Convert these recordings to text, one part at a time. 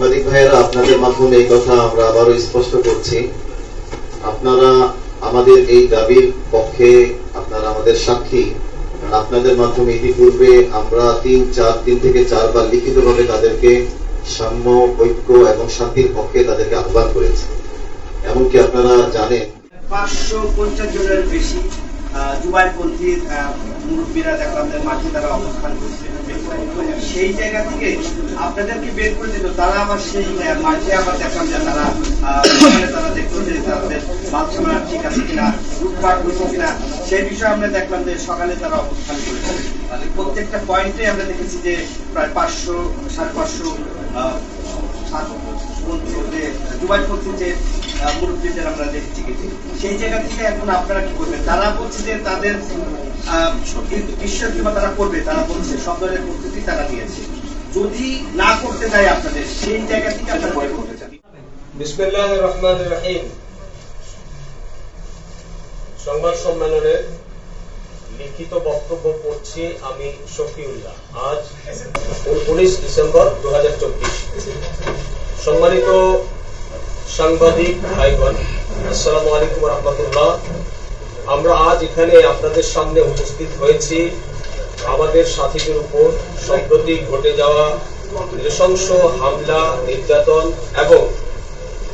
সাংবাদিক ভাইয়েরা, আপনাদের মাধ্যমে এই কথা আমরা আবারও স্পষ্ট করছি। আপনারা আমাদের এই দাবির পক্ষে আপনারা আমাদের সাক্ষী। আপনাদের মাধ্যমে ইতিপূর্বে আমরা তিন, চার, তিন থেকে চারবার লিখিতভাবে তাদেরকে সাম্য, ঐক্য এবং শান্তির পক্ষে তাদেরকে আহ্বান করেছি। এমনকি আপনারা জানেন পাঁচশো পঞ্চাশ জনের বেশি জুবাইপন্থীর মুরব্বীরা দেখলাম যে মাঠে তারা অবস্থান করছে সেই জায়গা থেকে আপনাদেরকে বের করে দিল। তারা আবার সেই মাঠে আবার দেখলাম যে তারা তারা দেখল যে তাদের বাচ্চারা ঠিক আছে কিনা লুটপাট হয়েছে কিনা। সেই বিষয়ে আমরা দেখলাম যে সকালে তারা অবস্থান করেছে। প্রত্যেকটা পয়েন্টে আমরা দেখেছি যে প্রায় পাঁচশো, সাড়ে পাঁচশো জুবাইপন্থী যে মুরব্বীদের আমরা দেখছি সেই জায়গা থেকে এখন আপনারা কি করবেন? তারা বলছে যে তাদের তারা করবে, তারা বলছে, সব ধরনের প্রস্তুতি তারা নিয়েছে। যদি না করতে আপনাদের, সেই জায়গা থেকে আপনারা কি করতে চান? বিসমিল্লাহ রহমান রহিম। সংবাদ সম্মেলনে লিখিত বক্তব্য পড়ছি আমি শফিউল্লাহ। আজ উনিশ ডিসেম্বর দুই হাজার চব্বিশ। সম্মানিত সাংবাদিক ভাইগণ, আসসালামু আলাইকুম রহমতুল্লাহ। আমরা আজ এখানে আপনাদের সামনে উপস্থিত হয়েছি। আমাদের সাথীদের উপর সম্প্রতি ঘটে যাওয়া নৃশংস হামলা, নির্যাতন এবং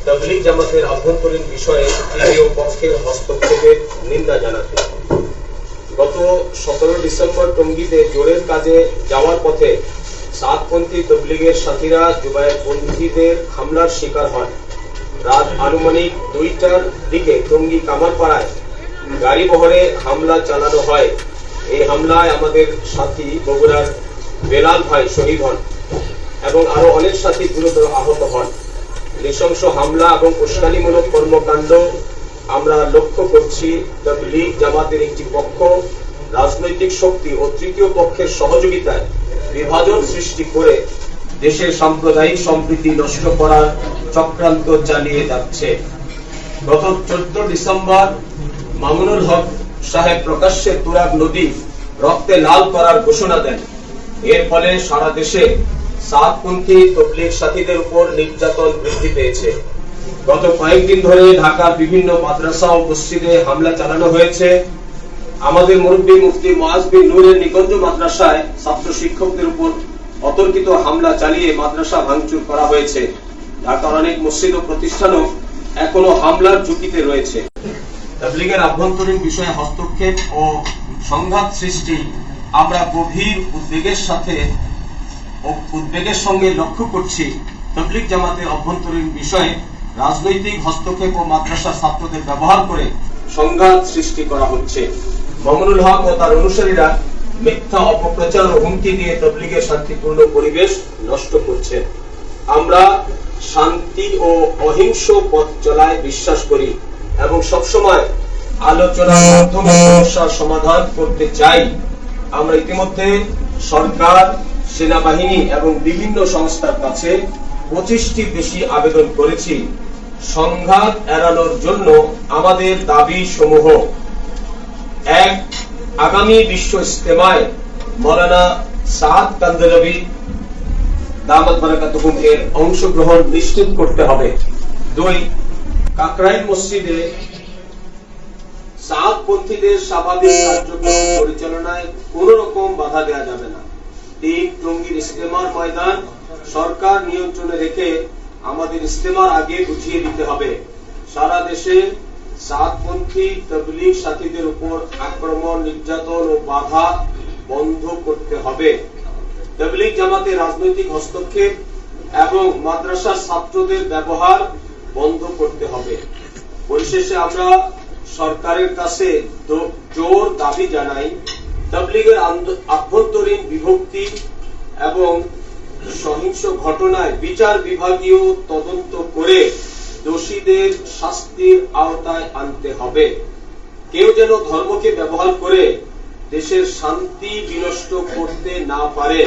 তবলিগ জামাতের আভ্যন্তরীণ বিষয়ে তৃতীয় পক্ষের হস্তক্ষেপের নিন্দা জানাতে। গত সতেরো ডিসেম্বর টঙ্গীতে জোরের কাজে যাওয়ার পথে সাতপন্থী তবলিগের সাথীরা জুবায়ের পন্থীদের হামলার শিকার হন। রাত আনুমানিক দুইটার দিকে টঙ্গী কামারপাড়ায় গাড়ি বহরে হামলা চালানো হয়। এই হামলায় আমাদের সাথী বগুড়ার বেলাল ভাই শহীদ হন এবং আরও অনেক সাথী গুরুতর আহত হন। নৃশংস হামলা এবং উস্কানিমূলক কর্মকাণ্ড আমরা লক্ষ্য করছি লীগ জামাতের একটি পক্ষ, রাজনৈতিক শক্তি ও তৃতীয় পক্ষের সহযোগিতায় বিভাজন সৃষ্টি করে দেশের সাম্প্রদায়িক সম্প্রীতি নষ্ট করার চক্রান্ত চালিয়ে যাচ্ছে। গত চোদ্দ ডিসেম্বর মামুনুল হক সাহেব প্রকাশ্যে তুরাগ নদী রক্তে লাল করার ঘোষণা দেন। এর ফলে সারা দেশে সাতপন্থী তবলিগ সাথীদের উপর নির্যাতন বৃদ্ধি পেয়েছে। গত কয়েকদিন ধরে ঢাকার বিভিন্ন মাদ্রাসা ও মসজিদে হামলা চালানো হয়েছে। আমাদের মুরব্বী মুফতি মোয়াজ বিন নূরের নিকঞ্জ মাদ্রাসায় ছাত্র শিক্ষকদের উপর অতর্কিত হামলা চালিয়ে মাদ্রাসা ভাঙচুর করা হয়েছে। ঢাকার অনেক মসজিদ ও প্রতিষ্ঠানও এখনও হামলার ঝুঁকিতে রয়েছে। তাবলিগের আভ্যন্তরীণ বিষয়ে হস্তক্ষেপ ও সংঘাত সৃষ্টি আমরা গভীর উদ্বেগের সাথে উদ্বেগের সঙ্গে লক্ষ্য করছি। তবলিগ জামাতের অভ্যন্তরীণ বিষয়ে রাজনৈতিক হস্তক্ষেপ ও মাদ্রাসা ছাত্রদের ব্যবহার করে সংঘাত সৃষ্টি করা হচ্ছে। মামুনুল হক ও তার অনুসারীরা মিথ্যা অপপ্রচার ও হুমকি দিয়ে তবলিগের শান্তিপূর্ণ পরিবেশ নষ্ট করছে। আমরা শান্তি ও অহিংস পথ চলায় বিশ্বাস করি এবং সবসময় আলোচনার মাধ্যমে সমস্যার সমাধান করতে চাই। আমরা ইতিমধ্যে সরকার, সেনাবাহিনী এবং বিভিন্ন সংস্থার কাছে পঁচিশটি বেশি আবেদন করেছি। সংঘাত এড়ানোর জন্য আমাদের দাবি সমূহ। এক, আগামী বিশ্ব ইস্তেমায় মৌলানা সাদ কান্দলবি দামাত বারাকাতুহুম এর অংশগ্রহণ নিশ্চিত করতে হবে। দুই, কাকরাইল মসজিদে সাতপন্থীদের স্বাভাবিক কার্যক্রম পরিচালনায় কোন রকম বাধা দেওয়া যাবে না। তিন টঙ্গীর ইস্তেমার ময়দান সরকার নিয়ন্ত্রণে রেখে আমাদের ইস্তেমার আগে বুঝিয়ে দিতে হবে। সারা দেশে সাতপন্থী তবলিগ সাথীদের উপর আক্রমণ, নির্যাতন ও বাধা বন্ধ করতে হবে। তবলিগ জামাতে রাজনৈতিক হস্তক্ষেপ এবং মাদ্রাসার ছাত্রদের ব্যবহার বন্ধ করতে হবে। পরিশেষে আমরা সরকারের কাছে জোর দাবি জানাই তবলিগের আভ্যন্তরীণ বিভক্তি এবং সহিংস ঘটনায় বিচার বিভাগীয় তদন্ত করে দোষীদের শাস্তির আওতায় আনতে হবে। কেউ যেন ধর্মকে ব্যবহার করে দেশের শান্তি বিনষ্ট করতে না পারে।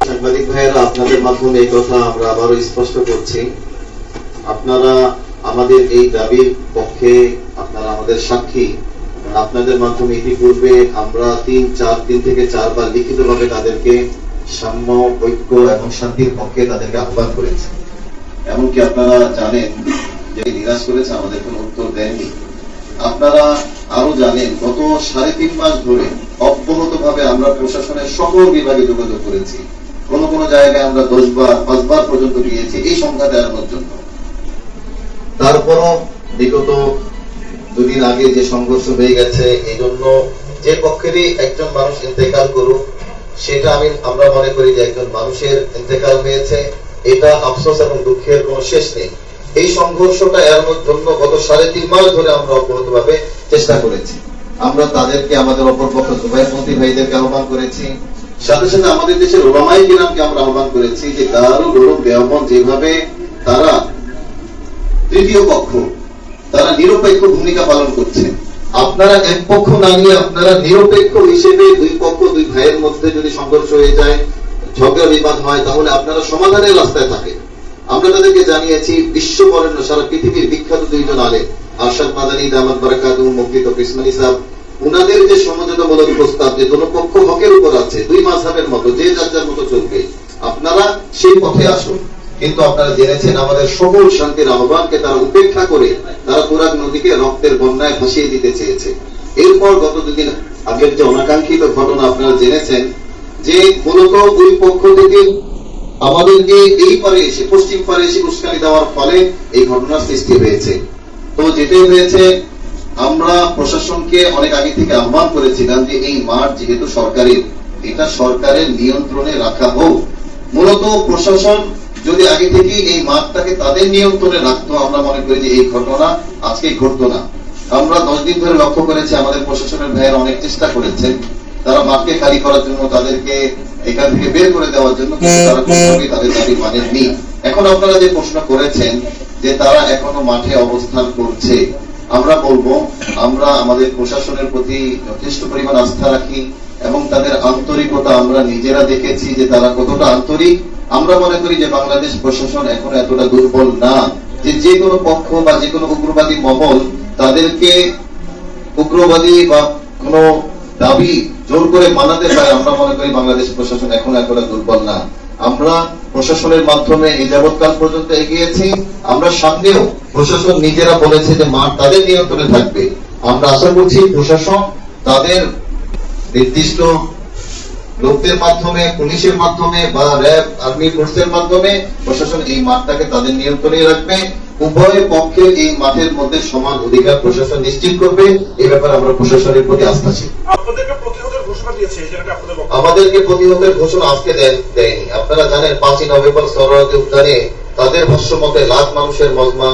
সাংবাদিক ভাইয়েরা, আপনাদের মাধ্যমে এই কথা আমরা আবারও স্পষ্ট করছি। আপনারা আমাদের এই দাবির পক্ষে আপনারা আমাদের সাক্ষী। আপনাদের মাধ্যমে ইতিপূর্বে আমরা তিন, চার দিন থেকে চারবার লিখিতভাবে তাদেরকে সাম্য, ঐক্য এবং শান্তির পক্ষে তাদেরকে আহ্বান করেছি। এমনকি আপনারা জানেন যে নিরাশ করেছে আমাদের কোনো উত্তর দেননি আপনারা আরও জানেন, গত সাড়ে তিন মাস ধরে অব্যাহত ভাবে আমরা প্রশাসনের সকল বিভাগে যোগাযোগ করেছি। কোন কোন জায়গায় আমরা দশবার পাঁচবার পর্যন্ত গিয়েছি, এই সংখ্যা এড়ানোর জন্য। তারপরও বিগত দুদিন আগে যে সংঘর্ষ হয়ে গেছে এই জন্য যে পক্ষেরই একজন মানুষ ইন্তেকাল করুক, সেটা আমি, আমরা মনে করি যে একজন মানুষের ইন্তেকাল হয়েছে। এটা আফসোস এবং দুঃখের কোনো শেষ নেই। এই সংঘর্ষটা এড়ানোর জন্য গত সাড়ে তিন মাস ধরে আমরা অব্যাহত ভাবে চেষ্টা করেছি। আমরা তাদেরকে, আমাদের অপরপক্ষ জুবাইপন্থী ভাইদেরকে আহ্বান করেছি সাথে সাথে আমাদের দেশের ওলামাই কিরামকে আমরা আহ্বান করেছি যে দারুল উলুম দেওবন্দ যেভাবে তারা তৃতীয় পক্ষ, তারা নিরপেক্ষ ভূমিকা পালন করছে। আপনারা এক পক্ষ না নিয়ে আপনারা নিরপেক্ষ হিসেবে দুই পক্ষ, দুই ভাইয়ের মধ্যে যদি সংঘর্ষ হয়ে যায়, ঝগড়া বিবাদ হয়, তাহলে আপনারা সমাধানের রাস্তায় থাকে আমরা তাদেরকে জানিয়েছি, বিশ্ব বরেণ্য সারা পৃথিবীর বিখ্যাত দুইজন আলেম, আরশাদ মাদানী, দামাত বারাকাতু মুক্তিত কৃষ্ণানী সাহেব উনাদের যে সমঝোতামূলক প্রস্তাব, যে দুটো পক্ষ হকের উপর আছে, দুই মাঝহের মতো, যে যার যার মতো চলবে, আপনারা সেই পথে আসুন। কিন্তু আপনারা জেনেছেন, আমাদের সকল শান্তির আহ্বানকে তারা উপেক্ষা করে তারা তুরাগ নদীকে রক্তের বন্যায় ভাসিয়ে দিতে চেয়েছে। এরপর গত দুদিন আগের যে অনাকাঙ্ক্ষিত ঘটনা আপনারা জেনেছেন, যে মূলত ওই পক্ষ থেকে আমাদেরকে এই পারে এসে, পশ্চিম পারে এসে উস্কানি দেওয়ার ফলে এই ঘটনার সৃষ্টি হয়েছে। তো যেটাই হয়েছে আমরা প্রশাসনকে অনেক আগে থেকে আহ্বান করেছিলাম যে এই মাঠ যেহেতু সরকারের এটা সরকারের নিয়ন্ত্রণে রাখা হোক। মূলত প্রশাসন যদি আগে থেকে এই মাঠটাকে তাদের নিয়ন্ত্রণে রাখতো আমরা মনে করি যে এই ঘটনা আজকে ঘটতো না। আমরা দশ দিন ধরে লক্ষ্য করেছি আমাদের প্রশাসনের ভাইয়ের অনেক চেষ্টা করেছেন। তারা মাঠকে খালি করার জন্য তাদেরকে এখান থেকে বের করে দেওয়ার জন্য কিন্তু তারা কোনোভাবেই তাদের দাবি মানেননি। এখন আপনারা যে প্রশ্ন করেছেন যে তারা এখনও মাঠে অবস্থান করছে আমরা বলব, আমরা আমাদের প্রশাসনের প্রতি যথেষ্ট পরিমাণ আস্থা রাখি এবং তাদের আন্তরিকতা আমরা নিজেরা দেখেছি যে তারা কতটা আন্তরিক। আমরা মনে করি যে বাংলাদেশ প্রশাসন এখন এতটা দুর্বল না যে যে কোনো পক্ষ বা যে কোনো উগ্রবাদী মহল তাদেরকে উগ্রবাদী বা কোনো দাবি জোর করে মানাতে পারে। আমরা মনে করি বাংলাদেশ প্রশাসন এখন এতটা দুর্বল না। আমরা প্রশাসনের মাধ্যমে এই যাবৎকাল পর্যন্ত এগিয়েছি। আমরা সামনেও প্রশাসন নিজেরা বলেছে যে মাঠ তাদের নিয়ন্ত্রণে থাকবে। আমরা আশা করছি প্রশাসন তাদের নির্দিষ্ট লোকদের মাধ্যমে, পুলিশের মাধ্যমে বা র্যাব, আর্মি ফোর্সের মাধ্যমে প্রশাসন এই মাঠটাকে তাদের নিয়ন্ত্রণে রাখবে। উভয় পক্ষে এই মাঠের মধ্যে সমান অধিকার প্রশাসন নিশ্চিত করবে। এ ব্যাপারে আমরা প্রশাসনের প্রতি আস্থাশীল আমাদেরকে প্রতিহতের ঘোষণা আজকে দেয়নি। আপনারা জানেন, পাঁচই নভেম্বর সরোয়ারদী উদ্যানে তাদের ভাষ্য মতে লাখ মানুষের মজমা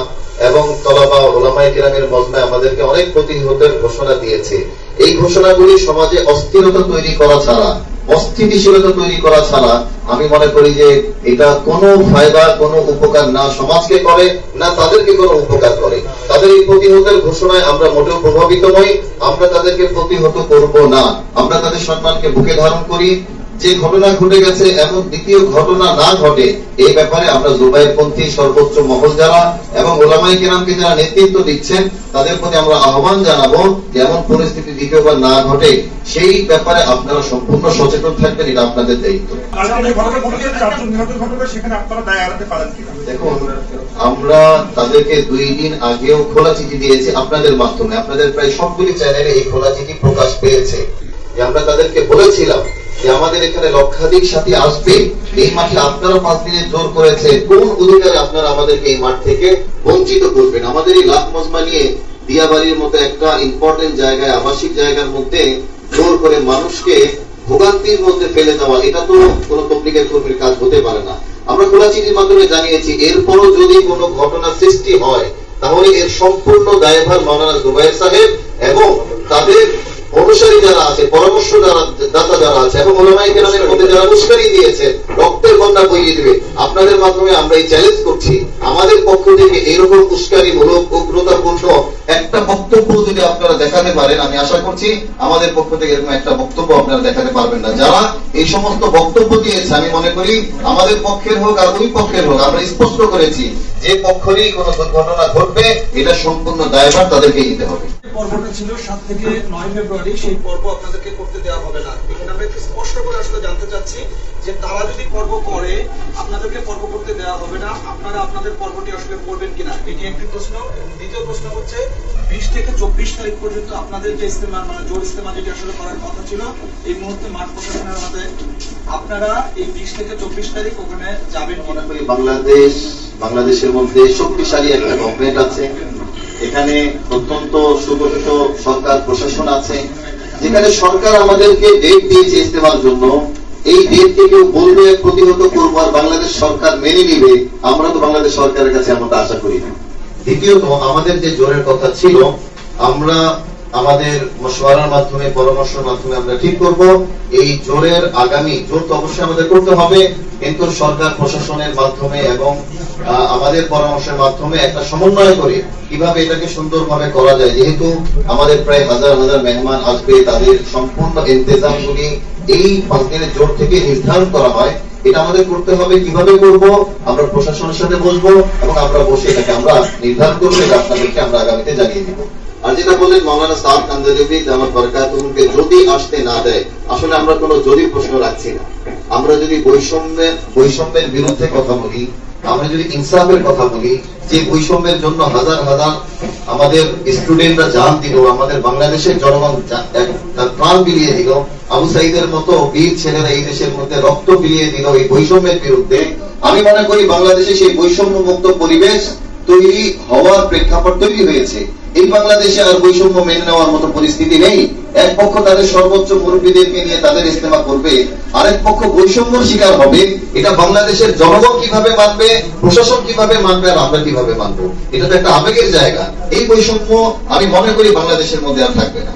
এবং তলাবা ওলামাই কিরামের মজমা আমাদেরকে অনেক প্রতিহতের ঘোষণা দিয়েছে। এই ঘোষণাগুলি সমাজে অস্থিরতা তৈরি করা ছাড়া, অস্থিতিশীলতা তৈরি করা ছাড়া আমি মনে করি যে এটা কোনো ফায়দা, কোনো উপকার না সমাজকে করে, না তাদেরকে কোনো উপকার করে। তাদের এই প্রতিহতের ঘোষণায় আমরা মোটেও প্রভাবিত নই। আমরা তাদেরকে প্রতিহত করব না। আমরা তাদের সম্মানকে বুকে ধারণ করি। যে ঘটনা ঘটে গেছে এমন দ্বিতীয় ঘটনা না ঘটে এই ব্যাপারে আমরা জুবাইর পন্থী সর্বোচ্চ মহল যারা এবং ওলামাই কেরামকে যারা নেতৃত্ব দিচ্ছেন তাদের প্রতি আমরা আহ্বান জানাব যে এমন পরিস্থিতি দ্বিতীয়বার না ঘটে সেই ব্যাপারে আপনারা সম্পূর্ণ সচেতন থাকবেন এটা আপনাদের দায়িত্ব। দেখুন আমরা তাদেরকে দুই দিন আগেও খোলা চিঠি দিয়েছি আপনাদের মাধ্যমে। আপনাদের প্রায় সবগুলি চ্যানেলে এই খোলা চিঠি প্রকাশ পেয়েছে। যে আমরা তাদেরকে বলেছিলাম যে আমাদের এখানে লক্ষাধিক সাথী আসবে, এই মাঠে আপনারা পাঁচ দিনে জোর করেছে, কোন অধিকারে আপনারা আমাদেরকে এই মাঠ থেকে বঞ্চিত করবেন? আমাদের এই লাখ মজমা নিয়ে দিয়াবাড়ির মতো একটা ইম্পর্টেন্ট জায়গায়, আবাসিক জায়গার মধ্যে জোর করে মানুষকে ভোগান্তির মধ্যে ফেলে দেওয়া, এটা তো কোনো তবলিগের কর্মীর কাজ হতে পারে না। আমরা খোলা চিঠির মাধ্যমে জানিয়েছি, এরপরও যদি কোনো ঘটনা সৃষ্টি হয়, তাহলে এর সম্পূর্ণ দায়ভার মাওলানা জুবাইর সাহেব এবং তাদের আছে পরামর্শ দাতা যারা আছে, এবং ওলামাই কেরামের মধ্যে যারা উস্কানি দিয়েছে, রক্তের বন্যা বইয়ে দিবে, আপনাদের মাধ্যমে আমরা এই চ্যালেঞ্জ করছি। আমাদের পক্ষ থেকে এরকম উস্কানি মূলক উগ্রতাপূর্ণ একটা বক্তব্য যদি আপনারা দেখাতে পারেন, আমি আশা করছি আমাদের পক্ষ থেকে এরকম একটা বক্তব্য আপনারা দেখাতে পারবেন না। যারা এই সমস্ত বক্তব্য দিয়েছে, আমি মনে করি আমাদের পক্ষের হোক আর ওই পক্ষের হোক, আমরা স্পষ্ট করেছি, যে পক্ষেরই কোনো দুর্ঘটনা ঘটবে, এটা সম্পূর্ণ দায়ভার তাদেরকে নিতে হবে। পর্বটা ছিল সাত থেকে নয় ফেব্রুয়ারি, সেই পর্ব আপনাদেরকে করতে দেওয়া হবে না। এখানে আমরা একটু স্পষ্ট করে আসলে জানতে চাচ্ছি যে তারা যদি পর্ব করে, আপনাদেরকে পর্ব করতে দেওয়া হবে না। আপনারা আপনাদের পর্বটি আসলে করবেন কিনা? এটি একটি প্রশ্ন। দ্বিতীয় প্রশ্ন হচ্ছে, বিশ থেকে চব্বিশ তারিখ পর্যন্ত আপনাদের যে ইস্তেমা মানে জোর ইস্তেমা যেটি আসলে করার কথা ছিল, এই মুহূর্তে মাঠ প্রশাসনের হাতে আপনারা এই বিশ থেকে চব্বিশ তারিখ ওখানে যাবেন মনে করি বাংলাদেশ, বাংলাদেশের মধ্যে শক্তিশালী একটা গভর্নমেন্ট আছে। এখানে অত্যন্ত সুগঠিত সরকার, প্রশাসন আছে, যেখানে সরকার আমাদেরকে ডেট দিয়েছে ইস্তেমার জন্য। এই ডেটকে কেউ বলবে, প্রতিহত করব, আর বাংলাদেশ সরকার মেনে নিবে, আমরা তো বাংলাদেশ সরকারের কাছে এমনটা আশা করি না। দ্বিতীয়ত, আমাদের যে জোরের কথা ছিল, আমরা আমাদের মশওয়ারার মাধ্যমে, পরামর্শের মাধ্যমে আমরা ঠিক করব। এই জোরের আগামী জোর তো অবশ্যই আমাদের করতে হবে। কিন্তু সরকার, প্রশাসনের মাধ্যমে এবং আমাদের পরামর্শের মাধ্যমে একটা সমন্বয় করে কীভাবে এটাকে সুন্দরভাবে করা যায়। যেহেতু আমাদের প্রায় হাজার হাজার মেহমান আসবে, তাদের সম্পূর্ণ ইন্তজামগুলি এই পাঁচ দিনের জোর থেকে নির্ধারণ করা হয়। এটা আমাদের করতে হবে। কীভাবে করব? আমরা প্রশাসনের সাথে বসবো এবং আমরা বসে এটাকে আমরা নির্ধারণ করব, এটা আপনাদেরকে আমরা আগামীতে জানিয়ে দিব। আর যেটা বললেন মৌলানা সাহেব কান্দালিবি জামাত বরকাতুহুকে যদি আসতে না দেয়, আসলে আমরা কোনো যদি প্রশ্ন রাখছি না। আমরা যদি বৈষম্যের বৈষম্যের বিরুদ্ধে কথা বলি, আমরা যদি ইনসাফের কথা বলি, যে বৈষম্যের জন্য হাজার হাজার আমাদের স্টুডেন্টরা জান দিল, আমাদের বাংলাদেশের জনগণ তার প্রাণ বিলিয়ে দিল, আবু সাইদের মতো বীর ছেলেরা এই দেশের মধ্যে রক্ত বিলিয়ে দিল এই বৈষম্যের বিরুদ্ধে, আমি মনে করি বাংলাদেশে সেই বৈষম্য মুক্ত পরিবেশ তৈরি হওয়ার প্রেক্ষাপট তৈরি হয়েছে। এই বাংলাদেশে আর বৈষম্য মেনে নেওয়ার মতো পরিস্থিতি নেই। এক পক্ষ তাদের সর্বোচ্চ মুরব্বীদেরকে নিয়ে তাদের ইস্তেমা করবে, আরেক পক্ষ বৈষম্যর শিকার হবে। এটা বাংলাদেশের জনগণ কীভাবে মানবে, প্রশাসন কীভাবে মানবে, আর আমরা কীভাবে মানবো? এটা তো একটা আবেগের জায়গা। এই বৈষম্য আমি মনে করি বাংলাদেশের মধ্যে আর থাকবে না।